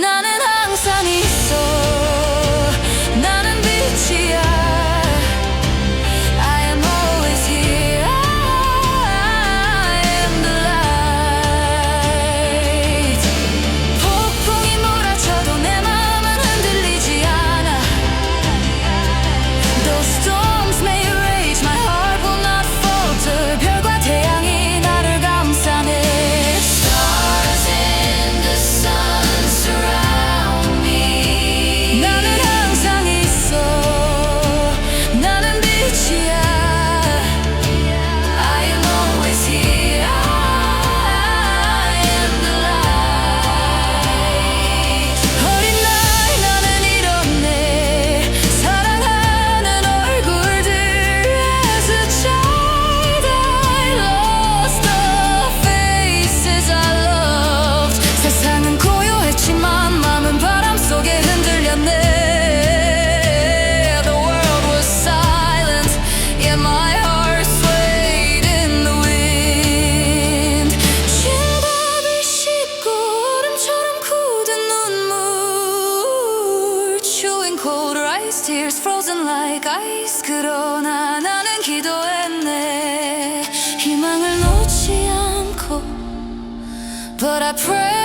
나는 those tears frozen like ice 그러나 나는 기도했네 희망을 놓지 않고 But I pray